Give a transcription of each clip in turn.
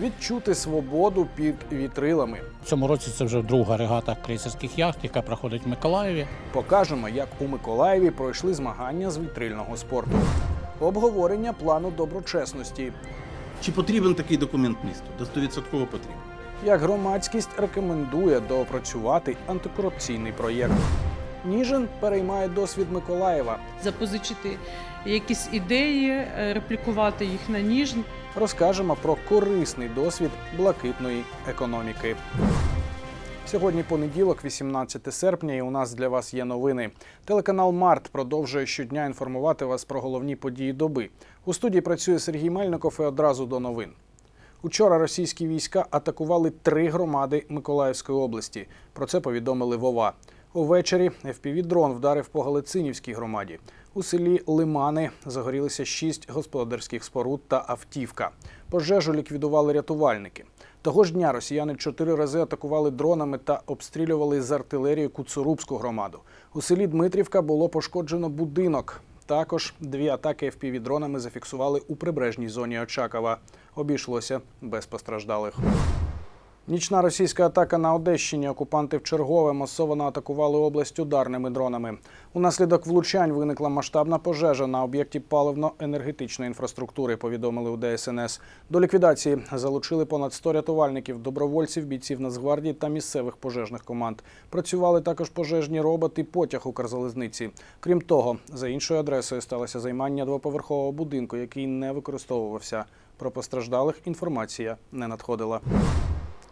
відчути свободу під вітрилами. В цьому році це вже друга регата крейсерських яхт, яка проходить в Миколаєві. Покажемо, як у Миколаєві пройшли змагання з вітрильного спорту. Обговорення плану доброчесності, Чи потрібен такий документ місту? До 100% потрібен. як громадськість рекомендує доопрацювати антикорупційний проєкт. Ніжин переймає досвід Миколаєва. запозичити якісь ідеї, е, реплікувати їх на ніжн. Розкажемо про корисний досвід блакитної економіки. Сьогодні понеділок, 18 серпня, і у нас для вас є новини. Телеканал Март продовжує щодня інформувати вас про головні події доби. У студії працює Сергій Мельников і одразу до новин. Учора російські війська атакували три громади Миколаївської області. Про це повідомили Вова. Увечері FPV-дрон вдарив по Галицинівській громаді. У селі Лимани загорілися шість господарських споруд та автівка. Пожежу ліквідували рятувальники. Того ж дня росіяни чотири рази атакували дронами та обстрілювали з артилерії Куцурубську громаду. У селі Дмитрівка було пошкоджено будинок. Також дві атаки FPV-дронами зафіксували у прибережній зоні Очакова. Обійшлося без постраждалих. Нічна російська атака на Одещині. Окупанти вчергове масово атакували область ударними дронами. Унаслідок влучань виникла масштабна пожежа на об'єкті паливно-енергетичної інфраструктури. Повідомили у DSNS. До ліквідації залучили понад 100 рятувальників, добровольців, бійців Нацгвардії та місцевих пожежних команд. Працювали також пожежні роботи, потяг Укрзалізниці. Крім того, за іншою адресою сталося займання двоповерхового будинку, який не використовувався. Про постраждалих інформація не надходила.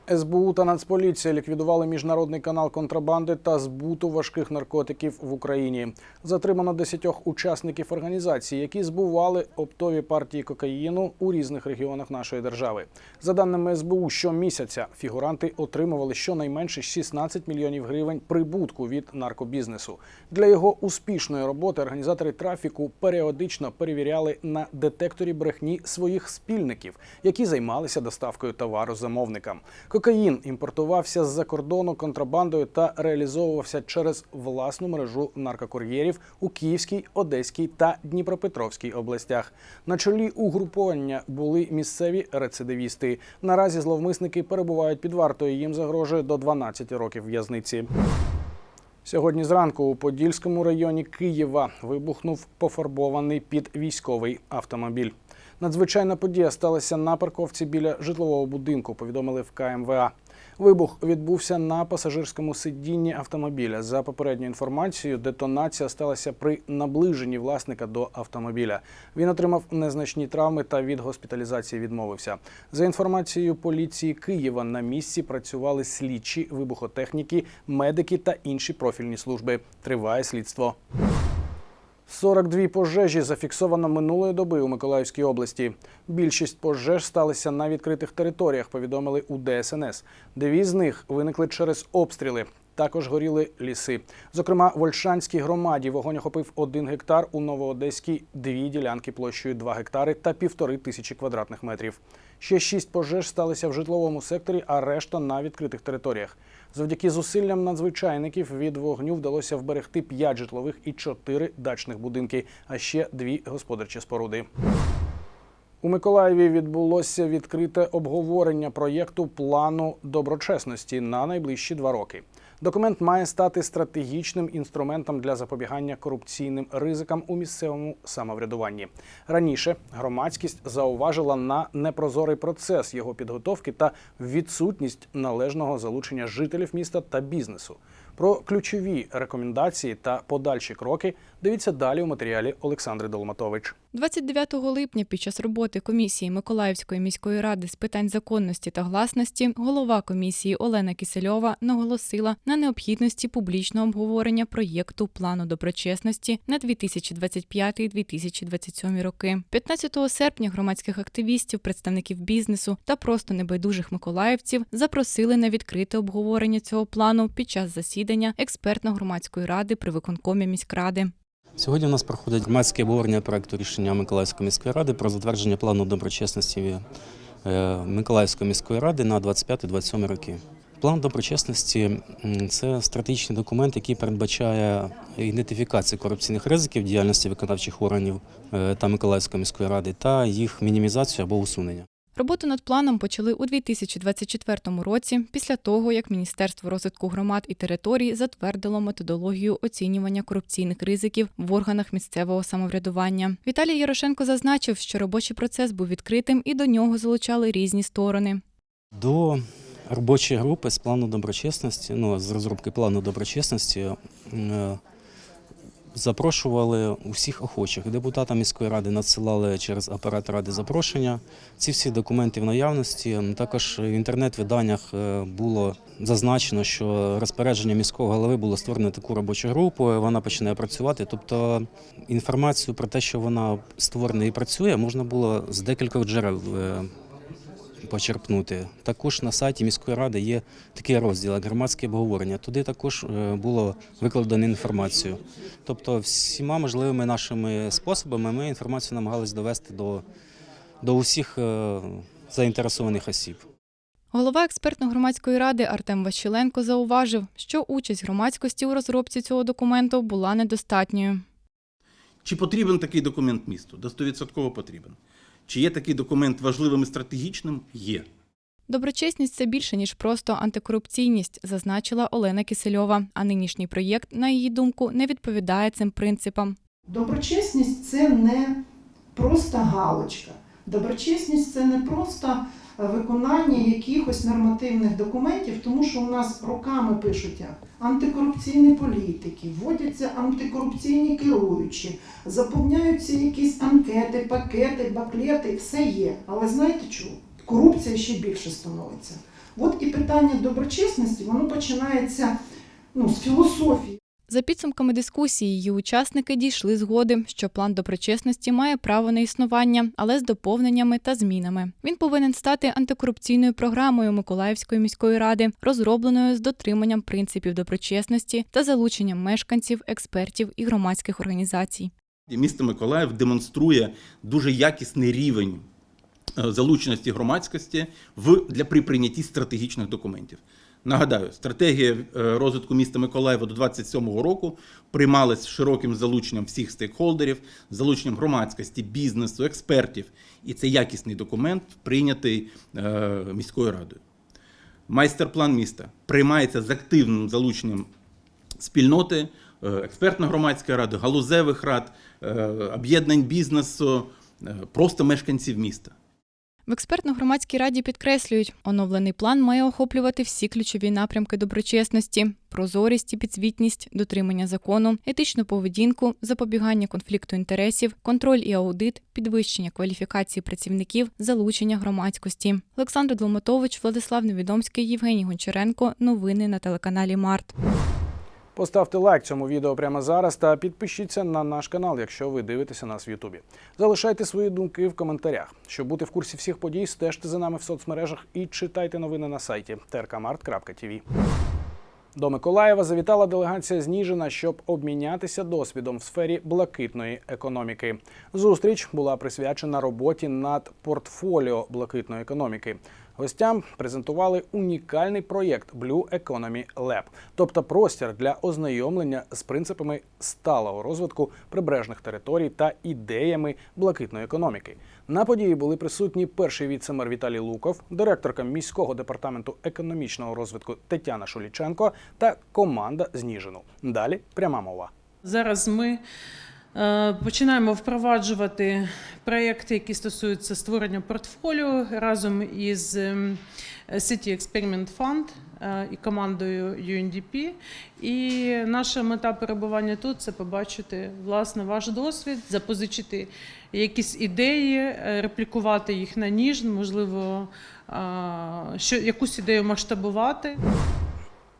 СБУ та Нацполіція ліквідували міжнародний канал контрабанди та збуту важких наркотиків в Україні. Затримано десятьох учасників організації, які збували оптові партії кокаїну у різних регіонах нашої держави. За даними СБУ, щомісяця фігуранти отримували щонайменше 16 мільйонів гривень прибутку від наркобізнесу. Для його успішної роботи організатори трафіку періодично перевіряли на детекторі брехні своїх спільників, які займалися доставкою товару замовникам. Кокаїн імпортувався з-за кордону контрабандою та реалізовувався через власну мережу наркокур'єрів у Київській, Одеській та Дніпропетровській областях. На чолі угруповання були місцеві рецидивісти. Наразі зловмисники перебувають під вартою. Їм загрожує до 12 років в'язниці. Сьогодні зранку у Подільському районі Києва вибухнув пофарбований під військовий автомобіль. Надзвичайна подія сталася на парковці біля житлового будинку. Повідомили в КМВА. Вибух відбувся на пасажирському сидінні автомобіля. За попередньою інформацією, детонація сталася при наближенні власника до автомобіля. Він отримав незначні травми та від госпіталізації відмовився. За інформацією поліції Києва, на місці працювали слідчі, вибухотехніки, медики та інші профільні служби. Триває слідство. 42 пожежі зафіксовано минулої доби у Миколаївській області. Більшість пожеж сталися на відкритих територіях, повідомили у ДСНС. Дві з них виникли через обстріли. Також горіли ліси. Зокрема, в Ольшанській громаді вогонь охопив один гектар, у Новоодеській дві ділянки площею 2 гектари та півтори тисячі квадратних метрів. Ще шість пожеж сталися в житловому секторі, а решта на відкритих територіях. Завдяки зусиллям надзвичайників від вогню вдалося вберегти 5 житлових і 4 дачних будинки, а ще дві господарчі споруди. У Миколаєві відбулося відкрите обговорення проєкту плану доброчесності на найближчі два роки. Документ має стати стратегічним інструментом для запобігання корупційним ризикам у місцевому самоврядуванні. Раніше громадськість зауважила на непрозорий процес його підготовки та відсутність належного залучення жителів міста та бізнесу. Про ключові рекомендації та подальші кроки дивіться далі у матеріалі Олександри Долматович. 29 липня під час роботи комісії Миколаївської міської ради з питань законності та гласності голова комісії Олена Кисельова наголосила на необхідності публічного обговорення проєкту плану доброчесності на 2025-2027 роки. 15 серпня громадських активістів, представників бізнесу та просто небайдужих миколаївців запросили на відкрите обговорення цього плану під час засідання експертно-громадської ради при виконкомі міськради. Сьогодні у нас проходить громадське обговорення проекту рішення Миколаївської міської ради про затвердження плану доброчесності е, Миколаївської міської ради на 25-27 роки. План доброчесності це стратегічний документ, який передбачає ідентифікацію корупційних ризиків діяльності виконавчих органів е, та Миколаївської міської ради та їх мінімізацію або усунення. Роботу над планом почали у 2024 році, після того, як Міністерство розвитку громад і територій затвердило методологію оцінювання корупційних ризиків в органах місцевого самоврядування. Віталій Ярошенко зазначив, що робочий процес був відкритим і до нього залучали різні сторони. До робочої групи з плану доброчесності, ну з розробки плану доброчесності. Запрошували усіх охочих. Депутатам міської ради надсилали через апарат ради запрошення. Ці всі документи в наявності. Також в інтернет-виданнях е, було зазначено, що розпорядження міського голови було створено таку робочу групу. Вона починає працювати. Тобто інформацію про те, що вона створена і працює, можна було з декількох джерел е, почерпнути. Також на сайті міської ради є такий розділ, як громадське обговорення. Туди також е, було викладено інформацію. Тобто, всіма можливими нашими способами ми інформацію намагалися довести до, до усіх е, заінтересованих осіб. Голова експертно-громадської ради Артем Ващиленко зауважив, що участь громадськості у розробці цього документу була недостатньою. Чи потрібен такий документ місту? До 100% потрібен. Чи є такий документ важливим і стратегічним? Є. Доброчесність це більше ніж просто антикорупційність, зазначила Олена Кисельова. А нинішній проєкт, на її думку, не відповідає цим принципам. Доброчесність це не просто галочка. Доброчесність це не просто виконання якихось нормативних документів, тому що у нас роками пишуть антикорупційні політики, вводяться антикорупційні керуючі, заповняються якісь анкети, пакети, баклети, все є. Але знаєте чого? Корупція ще більше становиться. От і питання доброчесності, воно починається ну, з філософії. За підсумками дискусії, її учасники дійшли згоди, що план доброчесності має право на існування, але з доповненнями та змінами. Він повинен стати антикорупційною програмою Миколаївської міської ради, розробленою з дотриманням принципів доброчесності та залученням мешканців, експертів і громадських організацій. Місто Миколаїв демонструє дуже якісний рівень е, залученості громадськості в, для при прийнятті стратегічних документів. Нагадаю, стратегія е, розвитку міста Миколаєва до 27-го року приймалась широким залученням всіх стейкхолдерів, залученням громадськості, бізнесу, експертів. І це якісний документ, прийнятий е, міською радою. Майстер-план міста приймається з активним залученням спільноти, е, експертно-громадської ради, галузевих рад, об'єднань бізнесу, просто мешканців міста. В експертно-громадській раді підкреслюють, оновлений план має охоплювати всі ключові напрямки доброчесності: прозорість і підзвітність, дотримання закону, етичну поведінку, запобігання конфлікту інтересів, контроль і аудит, підвищення кваліфікації працівників, залучення громадськості. Олександр Долматович, Владислав Невідомський, Євгеній Гончаренко. Новини на телеканалі Март. Поставте лайк цьому відео прямо зараз та підпишіться на наш канал, якщо ви дивитеся нас в Ютубі. Залишайте свої думки в коментарях. Щоб бути в курсі всіх подій, стежте за нами в соцмережах і читайте новини на сайті trkmart.tv. До Миколаєва завітала делегація з щоб обмінятися досвідом в сфері блакитної економіки. Зустріч була присвячена роботі над портфоліо блакитної економіки. Гостям презентували унікальний проєкт Blue Economy Lab, тобто простір для ознайомлення з принципами сталого розвитку прибережних територій та ідеями блакитної економіки. На події були присутні перший віцемер Віталій Луков, директорка міського департаменту економічного розвитку Тетяна Шуліченко та команда з Ніжину. Далі пряма мова. Зараз ми починаємо впроваджувати проєкти, які стосуються створення портфоліо разом із ем, City Experiment Fund е, і командою UNDP. І наша мета перебування тут це побачити власне ваш досвід, запозичити якісь ідеї, е, реплікувати їх на ніж, можливо, е, що якусь ідею масштабувати.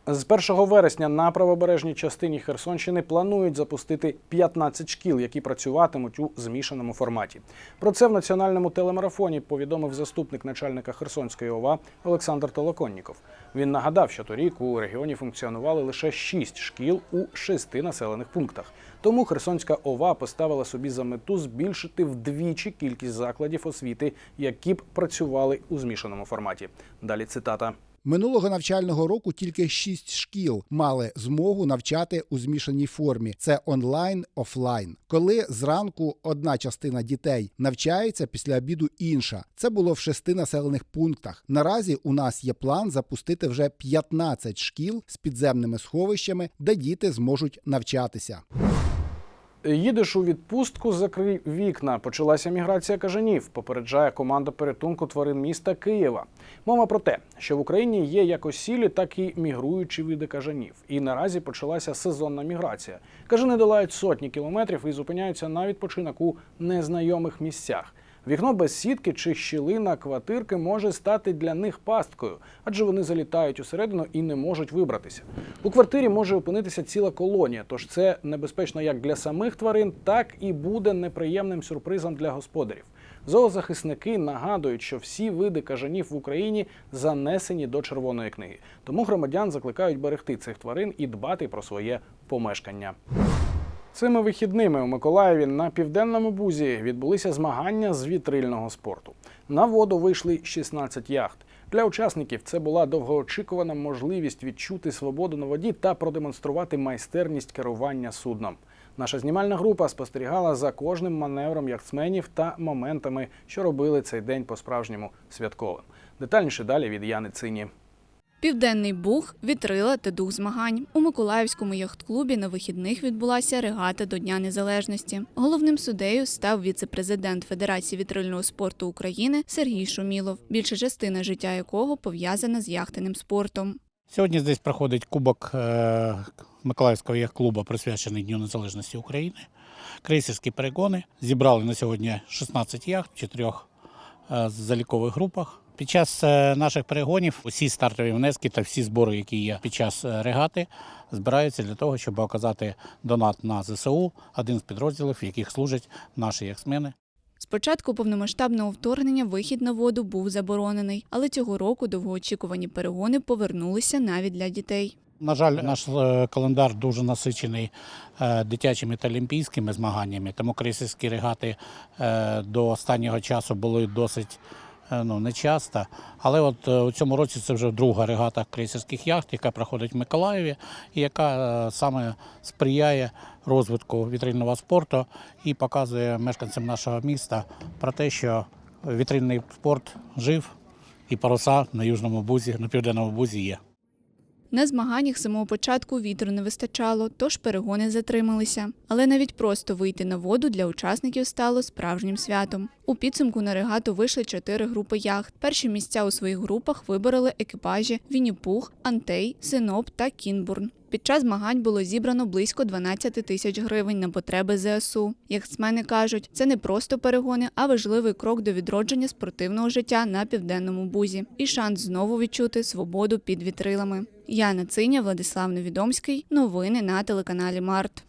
З 1 вересня на правобережній частині Херсонщини планують запустити 15 шкіл, які працюватимуть у змішаному форматі. Про це в національному телемарафоні повідомив заступник начальника Херсонської ОВА Олександр Толоконніков. Він нагадав, що торік у регіоні функціонували лише 6 шкіл у 6 населених пунктах. Тому Херсонська ОВА поставила собі за мету збільшити вдвічі кількість закладів освіти, які б працювали у змішаному форматі. Далі цитата. Минулого навчального року тільки шість шкіл мали змогу навчати у змішаній формі. Це онлайн, офлайн. Коли зранку одна частина дітей навчається, після обіду інша. Це було в шести населених пунктах. Наразі у нас є план запустити вже 15 шкіл з підземними сховищами, де діти зможуть навчатися. Їдеш у відпустку, закрий вікна. Почалася міграція кажанів. Попереджає команда порятунку тварин міста Києва. Мова про те, що в Україні є як осілі, так і мігруючі види кажанів. І наразі почалася сезонна міграція. Кажани долають сотні кілометрів і зупиняються на відпочинок у незнайомих місцях. Вікно без сітки чи щілина квартирки може стати для них пасткою, адже вони залітають усередину і не можуть вибратися. У квартирі може опинитися ціла колонія, тож це небезпечно як для самих тварин, так і буде неприємним сюрпризом для господарів. Зоозахисники нагадують, що всі види кажанів в Україні занесені до червоної книги. Тому громадян закликають берегти цих тварин і дбати про своє помешкання. Цими вихідними у Миколаєві на південному бузі відбулися змагання з вітрильного спорту. На воду вийшли 16 яхт. Для учасників це була довгоочікувана можливість відчути свободу на воді та продемонструвати майстерність керування судном. Наша знімальна група спостерігала за кожним маневром яхтсменів та моментами, що робили цей день по-справжньому святковим. Детальніше далі від Яни Цині. Південний Буг, вітрила та дух змагань. У Миколаївському яхт-клубі на вихідних відбулася регата до Дня Незалежності. Головним суддею став віце-президент Федерації вітрильного спорту України Сергій Шумілов, більша частина життя якого пов'язана з яхтенним спортом. Сьогодні здесь проходить кубок е, Миколаївського яхт-клубу, присвячений Дню Незалежності України. Крейсерські перегони. Зібрали на сьогодні 16 яхт в чотирьох е, залікових групах. Під час е, наших перегонів усі стартові внески та всі збори, які є під час е, регати, збираються для того, щоб оказати донат на ЗСУ, один з підрозділів, в яких служать наші яхтсмени. З початку повномасштабного вторгнення вихід на воду був заборонений, але цього року довгоочікувані перегони повернулися навіть для дітей. На жаль, наш е, календар дуже насичений дитячими та олімпійськими змаганнями, тому крейсерські регати до останнього часу були досить е, не часто. Але от е, у цьому році це вже друга регата крейсерських яхт, яка проходить в Миколаєві, і яка е, саме сприяє розвитку вітрильного спорту і показує мешканцям нашого міста про те, що вітрильний спорт жив і паруса на южному бузі, на південному бузі є. На змаганнях самого початку вітру не вистачало, тож перегони затрималися. Але навіть просто вийти на воду для учасників стало справжнім святом. У підсумку на регату вийшли чотири групи яхт. Перші місця у своїх групах вибороли екіпажі Вінніпух, Антей, Синоп та Кінбурн. Під час змагань було зібрано близько 12 тисяч гривень на потреби ЗСУ. Яхтсмени кажуть, це не просто перегони, а важливий крок до відродження спортивного життя на південному бузі і шанс знову відчути свободу під вітрилами. Яна Циня, Владислав Невідомський. Новини на телеканалі Март.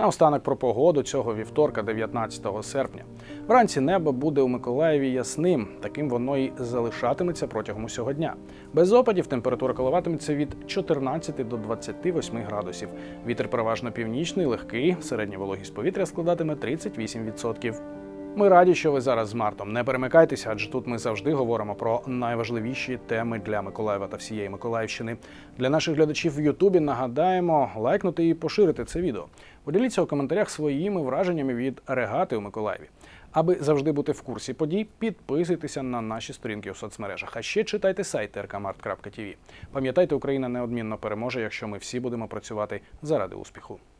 Наостанок про погоду цього вівторка, 19 серпня. Вранці небо буде у Миколаєві ясним. Таким воно і залишатиметься протягом усього дня. Без опадів температура коливатиметься від 14 до 28 градусів. Вітер переважно північний, легкий, середня вологість повітря складатиме 38%. Ми раді, що ви зараз з Мартом. Не перемикайтеся, адже тут ми завжди говоримо про найважливіші теми для Миколаєва та всієї Миколаївщини. Для наших глядачів в Ютубі нагадаємо лайкнути і поширити це відео. Поділіться у коментарях своїми враженнями від регати у Миколаєві. Аби завжди бути в курсі подій, підписуйтеся на наші сторінки у соцмережах. А ще читайте сайт rkmart.tv. Пам'ятайте, Україна неодмінно переможе, якщо ми всі будемо працювати заради успіху.